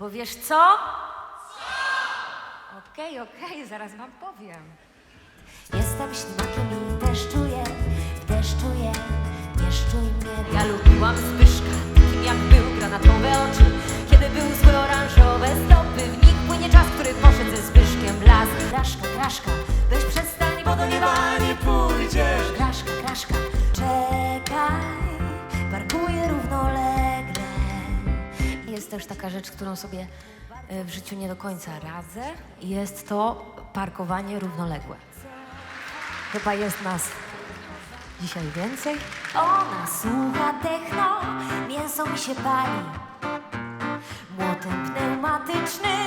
bo wiesz co? Okej, okej, zaraz wam powiem. Jestem ślimakiem i deszczuję, deszczuję, nie szczuj mnie. Ja lubiłam Zbyszka, takim jak był, granatowe oczy. Kiedy był zły oranżowe stopy, w nich płynie czas, który poszedł ze Zbyszkiem w las. Kraszka, kraszka, jest też taka rzecz, którą sobie e, w życiu nie do końca radzę. Jest to parkowanie równoległe. Chyba jest nas dzisiaj więcej. Ona słucha techno, mięso mi się pali. Młotem pneumatycznym.